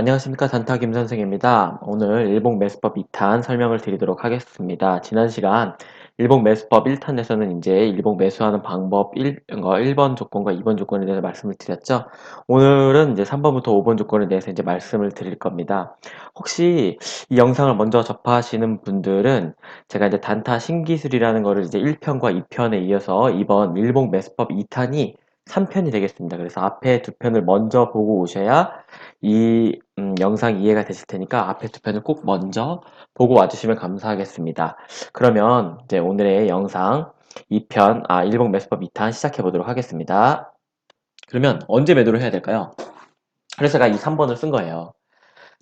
안녕하십니까 단타 김선생입니다. 오늘 일봉 매수법 2탄 설명을 드리도록 하겠습니다. 지난 시간 일봉 매수법 1탄에서는 이제 일봉 매수하는 방법 1, 1번 조건과 2번 조건에 대해서 말씀을 드렸죠. 오늘은 이제 3번부터 5번 조건에 대해서 이제 말씀을 드릴 겁니다. 혹시 이 영상을 먼저 접하시는 분들은 제가 이제 단타 신기술이라는 거를 이제 1편과 2편에 이어서 이번 일봉 매수법 2탄이 3편이 되겠습니다. 그래서 앞에 두 편을 먼저 보고 오셔야 이 음, 영상 이해가 되실 테니까 앞에 두 편을 꼭 먼저 보고 와주시면 감사하겠습니다. 그러면 이제 오늘의 영상 2편, 아, 일봉 매수법 2탄 시작해 보도록 하겠습니다. 그러면 언제 매도를 해야 될까요? 그래서 제가 이 3번을 쓴 거예요.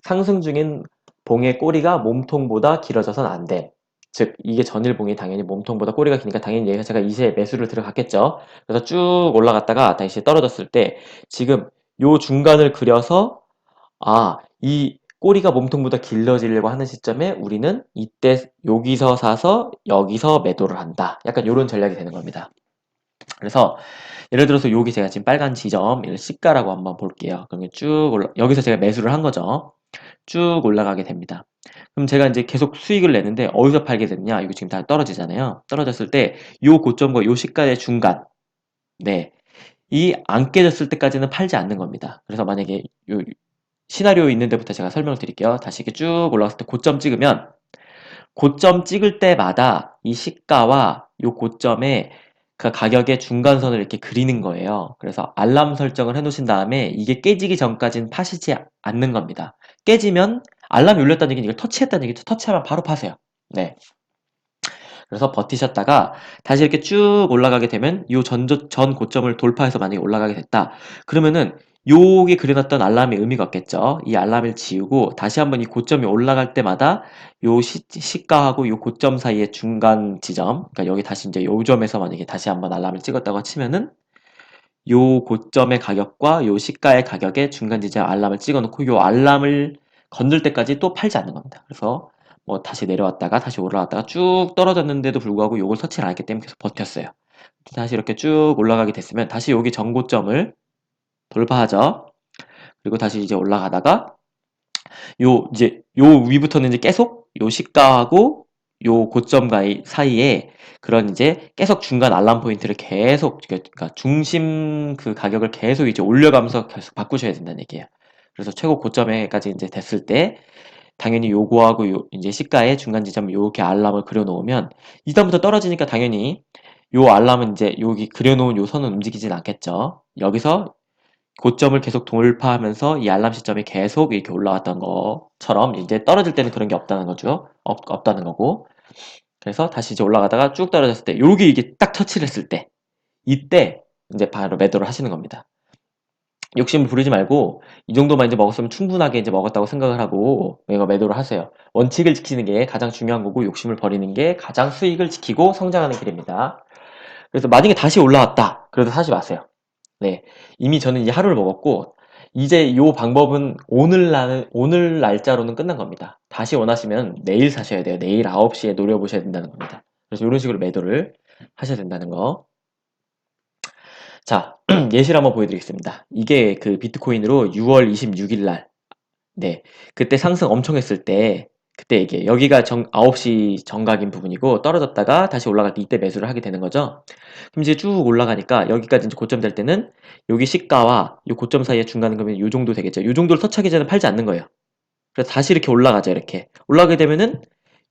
상승 중인 봉의 꼬리가 몸통보다 길어져선 안 돼. 즉 이게 전일봉이 당연히 몸통보다 꼬리가 기니까 당연히 얘가 제가 이세 매수를 들어갔겠죠. 그래서 쭉 올라갔다가 다시 떨어졌을 때 지금 요 중간을 그려서 아, 이 꼬리가 몸통보다 길어지려고 하는 시점에 우리는 이때 여기서 사서 여기서 매도를 한다. 약간 이런 전략이 되는 겁니다. 그래서 예를 들어서 여기 제가 지금 빨간 지점, 이 시가라고 한번 볼게요. 그러면 쭉 올라, 여기서 제가 매수를 한 거죠. 쭉 올라가게 됩니다. 그럼 제가 이제 계속 수익을 내는데 어디서 팔게 됐냐? 이거 지금 다 떨어지잖아요. 떨어졌을 때 요 고점과 요 시가의 중간. 네. 이 안 깨졌을 때까지는 팔지 않는 겁니다. 그래서 만약에 요 시나리오 있는 데부터 제가 설명을 드릴게요. 다시 이렇게 쭉 올라갔을 때 고점 찍으면 고점 찍을 때마다 이 시가와 요 고점에 그 가격의 중간선을 이렇게 그리는 거예요. 그래서 알람 설정을 해 놓으신 다음에 이게 깨지기 전까지는 파시지 않는 겁니다. 깨지면 알람이 울렸다는 얘기는 이걸 터치했다는 얘기죠. 터치하면 바로 파세요. 네. 그래서 버티셨다가 다시 이렇게 쭉 올라가게 되면 이 전, 전 고점을 돌파해서 만약에 올라가게 됐다. 그러면은 요게 그려놨던 알람이 의미가 없겠죠. 이 알람을 지우고 다시 한번 이 고점이 올라갈 때마다 요 시, 시가하고 요 고점 사이의 중간 지점, 그러니까 여기 다시 이제 요 점에서 만약에 다시 한번 알람을 찍었다고 치면은 요 고점의 가격과 요 시가의 가격의 중간 지점 알람을 찍어놓고 요 알람을 건들 때까지 또 팔지 않는 겁니다. 그래서 뭐 다시 내려왔다가 다시 올라왔다가 쭉 떨어졌는데도 불구하고 요걸 터치를 안 했기 때문에 계속 버텼어요. 다시 이렇게 쭉 올라가게 됐으면 다시 여기 전고점을 돌파하죠. 그리고 다시 이제 올라가다가 요 이제 요 위부터는 이제 계속 요 시가하고 요 고점 사이에 그런 이제 계속 중간 알람 포인트를 계속 그러니까 중심 그 가격을 계속 이제 올려가면서 계속 바꾸셔야 된다는 얘기예요. 그래서 최고 고점에까지 이제 됐을 때 당연히 요거하고 요 이제 시가의 중간 지점 요렇게 알람을 그려 놓으면 이다음부터 떨어지니까 당연히 요 알람은 이제 여기 그려 놓은 요 선은 움직이진 않겠죠. 여기서 고점을 계속 돌파하면서 이 알람 시점이 계속 이렇게 올라왔던 것처럼 이제 떨어질 때는 그런 게 없다는 거죠. 없, 없다는 거고. 그래서 다시 이제 올라가다가 쭉 떨어졌을 때, 여기 이게 딱 터치를 했을 때, 이때 이제 바로 매도를 하시는 겁니다. 욕심을 부리지 말고 이 정도만 이제 먹었으면 충분하게 이제 먹었다고 생각을 하고 내가 매도를 하세요. 원칙을 지키는 게 가장 중요한 거고 욕심을 버리는 게 가장 수익을 지키고 성장하는 길입니다. 그래서 만약에 다시 올라왔다. 그래도 사지 마세요. 네. 이미 저는 이제 하루를 먹었고 이제 이 방법은 오늘 날 오늘 날짜로는 끝난 겁니다. 다시 원하시면 내일 사셔야 돼요. 내일 9시에 노려보셔야 된다는 겁니다. 그래서 이런 식으로 매도를 하셔야 된다는 거. 자, 예시를 한번 보여드리겠습니다. 이게 그 비트코인으로 6월 26일 날, 네, 그때 상승 엄청 했을 때, 그때 이게 여기가 정, 9시 정각인 부분이고 떨어졌다가 다시 올라갈 때 이때 매수를 하게 되는 거죠. 그럼 이제 쭉 올라가니까 여기까지 이제 고점 될 때는 여기 시가와 이 고점 사이의 중간 금액이 이 정도 되겠죠. 이 정도를 터치하기 전에 팔지 않는 거예요. 그래서 다시 이렇게 올라가죠. 이렇게 올라가게 되면은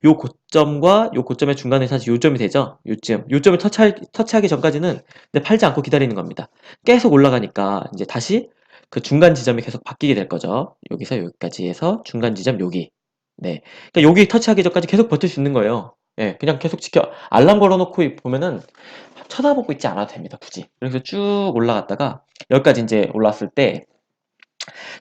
요 고점과 요 고점의 중간에 사실 요점이 되죠. 요점. 요점을 터치하, 터치하기 전까지는 팔지 않고 기다리는 겁니다. 계속 올라가니까 이제 다시 그 중간 지점이 계속 바뀌게 될 거죠. 여기서 여기까지 해서 중간 지점 여기. 네. 그러니까 여기 터치하기 전까지 계속 버틸 수 있는 거예요. 예, 그냥 계속 지켜. 알람 걸어놓고 보면은 쳐다보고 있지 않아도 됩니다. 굳이. 그래서 쭉 올라갔다가 여기까지 이제 올랐을 때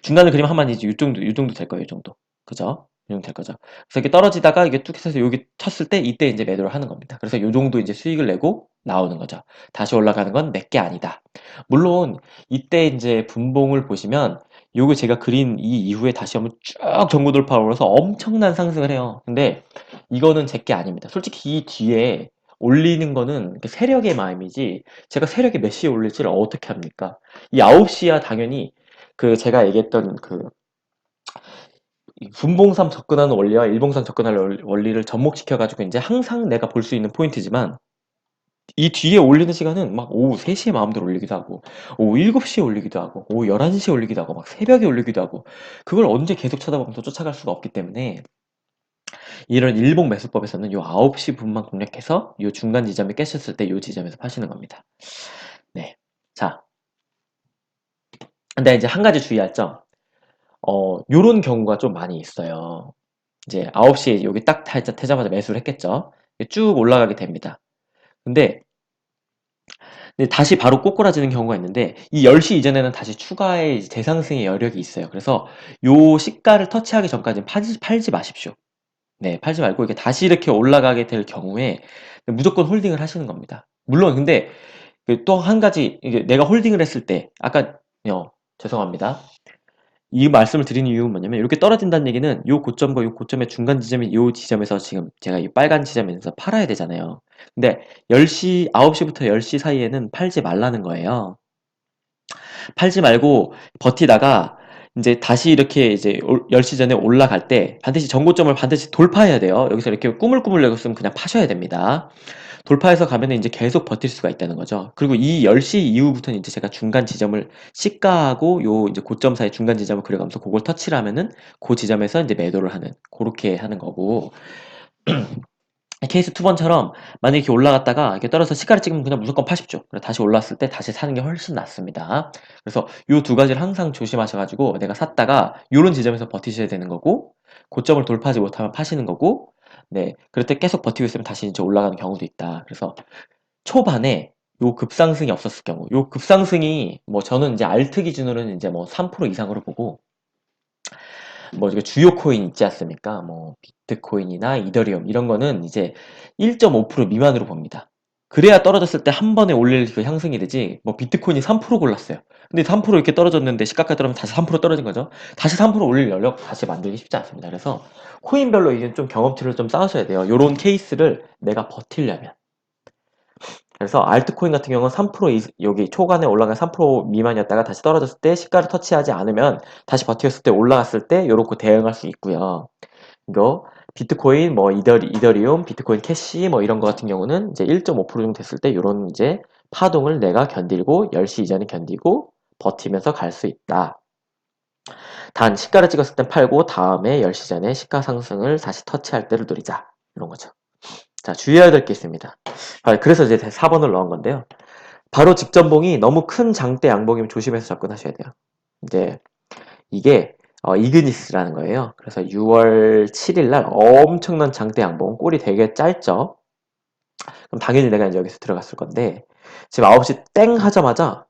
중간을 그림 하면 이제 이 정도, 이 정도 될 거예요. 이 정도. 그죠? 이정 될 거죠. 그래서 이렇게 떨어지다가 이게 뚝 해서 여기 쳤을 때 이때 이제 매도를 하는 겁니다. 그래서 이 정도 이제 수익을 내고 나오는 거죠. 다시 올라가는 건 내게 아니다. 물론 이때 이제 분봉을 보시면 요거 제가 그린 이 이후에 다시 한번 쭉 전고 돌파를 해서 엄청난 상승을 해요. 근데 이거는 제게 아닙니다. 솔직히 이 뒤에 올리는 거는 세력의 마음이지 제가 세력이 몇 시에 올릴지를 어떻게 합니까? 이 9시야 당연히 그 제가 얘기했던 그이 분봉상 접근하는 원리와 일봉상 접근하는 원- 원리를 접목시켜 가지고 이제 항상 내가 볼 수 있는 포인트지만 이 뒤에 올리는 시간은 막 오후 3시에 마음대로 올리기도 하고 오후 7시에 올리기도 하고 오후 11시에 올리기도 하고 막 새벽에 올리기도 하고 그걸 언제 계속 쳐다보면 또 쫓아갈 수가 없기 때문에 이런 일봉 매수법에서는 요 9시 분만 공략해서 요 중간 지점에 깨셨을 때 요 지점에서 파시는 겁니다. 네. 자. 근데 이제 한 가지 주의할 점. 어, 요런 경우가 좀 많이 있어요. 이제 9시에 여기 딱 탈자 태자마자 매수를 했겠죠. 쭉 올라가게 됩니다. 근데, 근데 다시 바로 꼬꾸라지는 경우가 있는데 이 10시 이전에는 다시 추가의 재상승의 여력이 있어요. 그래서 요 시가를 터치하기 전까지는 팔지, 팔지 마십시오. 네, 팔지 말고 이게 다시 이렇게 올라가게 될 경우에 무조건 홀딩을 하시는 겁니다. 물론 근데 또 한 가지 이게 내가 홀딩을 했을 때 아까 어, 죄송합니다. 이 말씀을 드리는 이유는 뭐냐면 이렇게 떨어진다는 얘기는 요 고점과 요 고점의 중간 지점이 요 지점에서 지금 제가 이 빨간 지점에서 팔아야 되잖아요. 근데 10시 9시부터 10시 사이에는 팔지 말라는 거예요. 팔지 말고 버티다가 이제 다시 이렇게 이제 10시 전에 올라갈 때 반드시 전고점을 반드시 돌파해야 돼요. 여기서 이렇게 꾸물꾸물 내었으면 그냥 파셔야 됩니다. 돌파해서 가면 이제 계속 버틸 수가 있다는 거죠. 그리고 이 10시 이후부터는 이제 제가 중간 지점을 시가하고 요 이제 고점 사이 중간 지점을 그려가면서 그걸 터치를 하면은 그 지점에서 이제 매도를 하는 그렇게 하는 거고 케이스 2번처럼 만약에 이렇게 올라갔다가 이렇게 떨어져서 시가를 찍으면 그냥 무조건. 그래서 다시 올랐을 때 다시 사는 게 훨씬 낫습니다. 그래서 요 두 가지를 항상 조심하셔가지고 내가 샀다가 요런 지점에서 버티셔야 되는 거고 고점을 돌파하지 못하면 파시는 거고 네 그럴 때 계속 버티고 있으면 다시 이제 올라가는 경우도 있다. 그래서 초반에 요 급상승이 없었을 경우 요 급상승이 뭐 저는 이제 알트 기준으로는 이제 뭐 3% 이상으로 보고 뭐 주요 코인 있지 않습니까? 뭐 비트코인이나 이더리움 이런 거는 이제 1.5% 미만으로 봅니다. 그래야 떨어졌을 때 한 번에 올릴 그 향승이 되지 뭐 비트코인이 3% 골랐어요. 근데 3% 이렇게 떨어졌는데 시가까지 떨어지면 다시 3% 떨어진 거죠. 다시 3% 올릴 여력 다시 만들기 쉽지 않습니다. 그래서 코인별로 이게 좀 경험치를 좀 쌓으셔야 돼요. 요런 케이스를 내가 버틸려면 그래서 알트코인 같은 경우는 3% 이- 여기 초반에 올라간 3% 미만이었다가 다시 떨어졌을 때 시가를 터치하지 않으면 다시 버텼을 때 올라갔을 때 요렇게 대응할 수 있고요. 이거 비트코인 뭐 이더리, 이더리움, 비트코인 캐시 뭐 이런 거 같은 경우는 이제 1.5% 정도 됐을 때 요런 이제 파동을 내가 견디고 10시 이전에 견디고 버티면서 갈 수 있다. 단 시가를 찍었을 땐 팔고 다음에 10시 전에 시가 상승을 다시 터치할 때를 노리자. 이런 거죠. 자, 주의해야 될 게 있습니다. 아, 그래서 이제 4번을 넣은 건데요. 바로 직전봉이 너무 큰 장대 양봉이면 조심해서 접근하셔야 돼요. 이제 이게 어, 이그니스라는 거예요. 그래서 6월 7일 날 엄청난 장대 양봉, 꼴이 되게 짧죠? 그럼 당연히 내가 이제 여기서 들어갔을 건데 지금 9시 땡 하자마자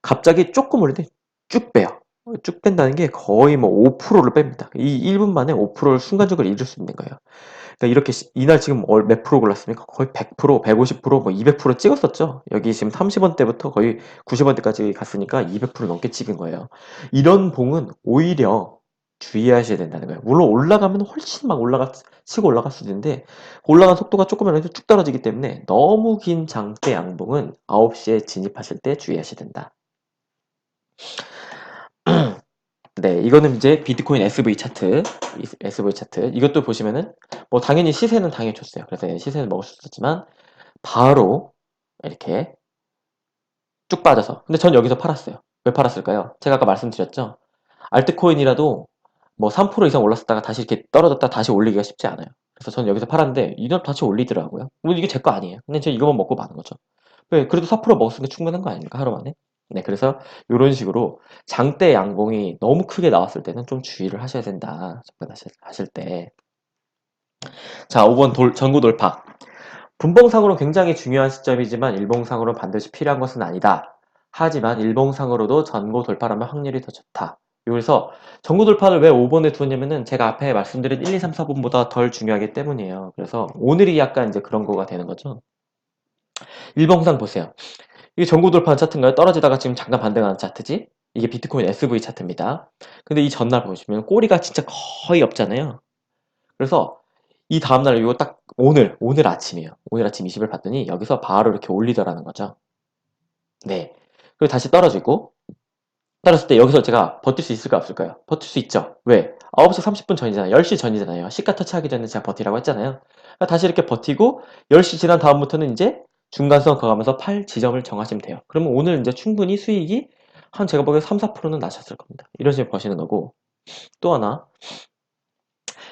갑자기 조금 올리는데 쭉 빼요. 쭉 뺀다는 게 거의 뭐 5%를 뺍니다. 이 1분 만에 5%를 순간적으로 잃을 수 있는 거예요. 그러니까 이렇게 시- 이날 지금 얼- 몇 프로 골랐습니까? 거의 100%, 150%, 뭐 200% 찍었었죠. 여기 지금 30원대부터 거의 90원대까지 갔으니까 200% 넘게 찍은 거예요. 이런 봉은 오히려 주의하셔야 된다는 거예요. 물론 올라가면 훨씬 막 올라가 치고 올라갈 수도 있는데 올라간 속도가 조금이라도 쭉 떨어지기 때문에 너무 긴 장대 양봉은 9시에 진입하실 때 주의하셔야 된다. 네, 이거는 이제 비트코인 SV 차트, 이 SV 차트. 이것도 보시면은 뭐 당연히 시세는 당연히 줬어요. 그래서 시세는 먹을 수 있었지만 바로 이렇게 쭉 빠져서. 근데 전 여기서 팔았어요. 왜 팔았을까요? 제가 아까 말씀드렸죠. 알트코인이라도 뭐 3% 이상 올랐다가 다시 이렇게 떨어졌다 다시 올리기가 쉽지 않아요. 그래서 저는 여기서 팔았는데 이날 다시 올리더라고요. 뭐 이게 제 거 아니에요. 근데 제가 이거만 먹고 마는 거죠. 왜? 그래도 4% 먹었으니까 충분한 거 아닙니까? 하루 만에? 네, 그래서 이런 식으로 장대 양봉이 너무 크게 나왔을 때는 좀 주의를 하셔야 된다. 접근하실 하실 때. 자, 5번 돌, 전구 돌파. 분봉상으로 굉장히 중요한 시점이지만 일봉상으로 반드시 필요한 것은 아니다. 하지만 일봉상으로도 전고 돌파라면 확률이 더 좋다. 그래서 전고 돌파를 왜 5번에 두었냐면은 제가 앞에 말씀드린 1, 2, 3, 4번보다 덜 중요하기 때문이에요. 그래서 오늘이 약간 이제 그런 거가 되는 거죠. 일봉상 보세요. 이게 전고 돌파한 차트인가요? 떨어지다가 지금 잠깐 반등하는 차트지? 이게 비트코인 SV 차트입니다. 근데 이 전날 보시면 꼬리가 진짜 거의 없잖아요. 그래서 이 다음날 이거 딱 오늘 오늘 아침이에요. 오늘 아침 20일 봤더니 여기서 바로 이렇게 올리더라는 거죠. 네. 그리고 다시 떨어지고 떨어졌을 때 여기서 제가 버틸 수 있을까 없을까요? 버틸 수 있죠. 왜? 9시 30분 전이잖아요. 10시 전이잖아요. 시가 터치하기 전에 제가 버티라고 했잖아요. 그러니까 다시 이렇게 버티고 10시 지난 다음부터는 이제 중간선 그어가면서 8 지점을 정하시면 돼요. 그러면 오늘 이제 충분히 수익이 한 제가 보기에 3, 4%는 나셨을 겁니다. 이런 식으로 버시는 거고 또 하나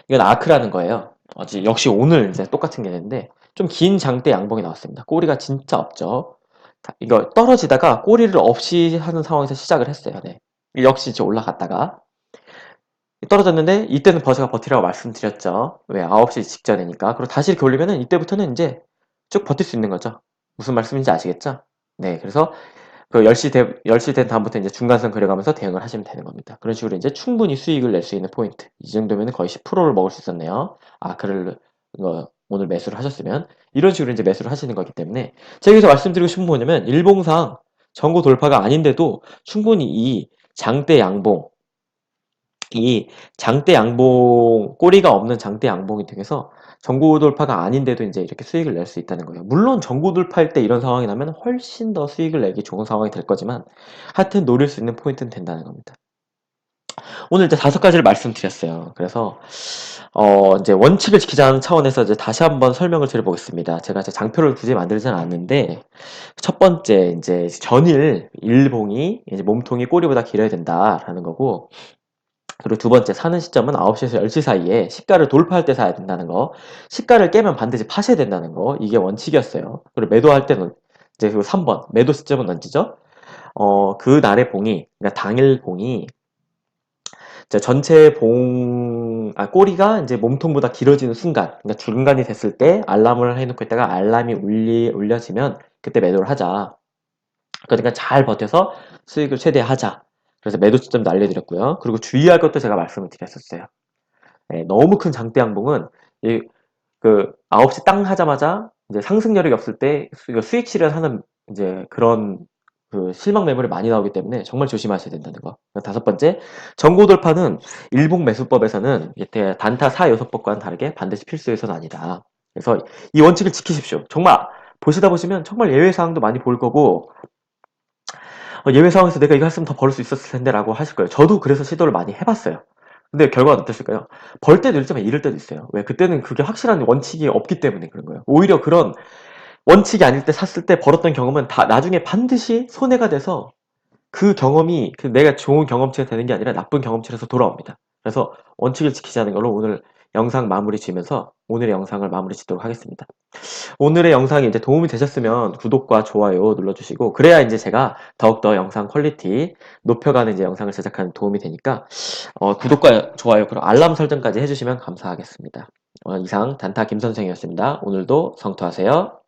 이건 아크라는 거예요. 어지 역시 오늘 이제 똑같은 게 있는데 좀 긴 장대 양봉이 나왔습니다. 꼬리가 진짜 없죠. 자, 이거 떨어지다가 꼬리를 없이 하는 상황에서 시작을 했어요. 네. 역시 이제 올라갔다가 떨어졌는데 이때는 버즈가 버티라고 말씀드렸죠. 왜? 9시 직전이니까. 그리고 다시 이렇게 올리면은 이때부터는 이제 쭉 버틸 수 있는 거죠. 무슨 말씀인지 아시겠죠? 네. 그래서 그 10시 대, 10시 된 다음부터 이제 중간선 그려가면서 대응을 하시면 되는 겁니다. 그런 식으로 이제 충분히 수익을 낼 수 있는 포인트. 이 정도면 거의 10%를 먹을 수 있었네요. 아크를 어, 오늘 매수를 하셨으면 이런 식으로 이제 매수를 하시는 거기 때문에 제가 여기서 말씀드리고 싶은 건 뭐냐면 일봉상 전고 돌파가 아닌데도 충분히 이 장대 양봉 이 장대 양봉 꼬리가 없는 장대 양봉이 통해서 전고 돌파가 아닌데도 이제 이렇게 수익을 낼 수 있다는 거예요. 물론 전고 돌파일 때 이런 상황이 나면 훨씬 더 수익을 내기 좋은 상황이 될 거지만 하여튼 노릴 수 있는 포인트는 된다는 겁니다. 오늘 이제 다섯 가지를 말씀드렸어요. 그래서 어 이제 원칙을 지키자는 차원에서 이제 다시 한번 설명을 드려보겠습니다. 제가 이제 장표를 굳이 만들진 않았는데 첫 번째 이제 전일 일봉이 이제 몸통이 꼬리보다 길어야 된다라는 거고 그리고 두 번째 사는 시점은 9시에서 10시 사이에 시가를 돌파할 때 사야 된다는 거 시가를 깨면 반드시 파셔야 된다는 거 이게 원칙이었어요. 그리고 매도할 때는 이제 그 3번 매도 시점은 언제죠? 어, 그 날의 봉이 그러니까 당일 봉이 전체 봉, 아, 꼬리가 이제 몸통보다 길어지는 순간, 그러니까 중간이 됐을 때 알람을 해놓고 있다가 알람이 울리, 울려지면 그때 매도를 하자. 그러니까 잘 버텨서 수익을 최대하자. 그래서 매도 시점도 알려드렸고요. 그리고 주의할 것도 제가 말씀을 드렸었어요. 네, 너무 큰 장대 양봉은 이, 그 9시 땅 하자마자 이제 상승 여력이 없을 때 수- 수익 실현하는 이제 그런 그 실망 매물이 많이 나오기 때문에 정말 조심하셔야 된다는 거. 다섯 번째, 전고 돌파는 일봉 매수법에서는 단타 4, 6법과는 다르게 반드시 필수 요소는 아니다. 그래서 이 원칙을 지키십시오. 정말 보시다 보시면 정말 예외 사항도 많이 볼 거고 어, 예외 상황에서 내가 이거 했으면 더 벌 수 있었을 텐데 라고 하실 거예요. 저도 그래서 시도를 많이 해봤어요. 근데 결과가 어땠을까요? 벌 때도 있지만 잃을 때도 있어요. 왜? 그때는 그게 확실한 원칙이 없기 때문에 그런 거예요. 오히려 그런 원칙이 아닐 때 샀을 때 벌었던 경험은 다 나중에 반드시 손해가 돼서 그 경험이 그 내가 좋은 경험치가 되는 게 아니라 나쁜 경험치로서 돌아옵니다. 그래서 원칙을 지키자는 걸로 오늘 영상 마무리 지면서 오늘의 영상을 마무리 짓도록 하겠습니다. 오늘의 영상이 이제 도움이 되셨으면 구독과 좋아요 눌러주시고 그래야 이제 제가 더욱더 영상 퀄리티 높여가는 이제 영상을 제작하는 도움이 되니까 어, 구독과 좋아요 그리고 알람 설정까지 해주시면 감사하겠습니다. 어, 이상 단타 김 선생이었습니다. 오늘도 성투하세요.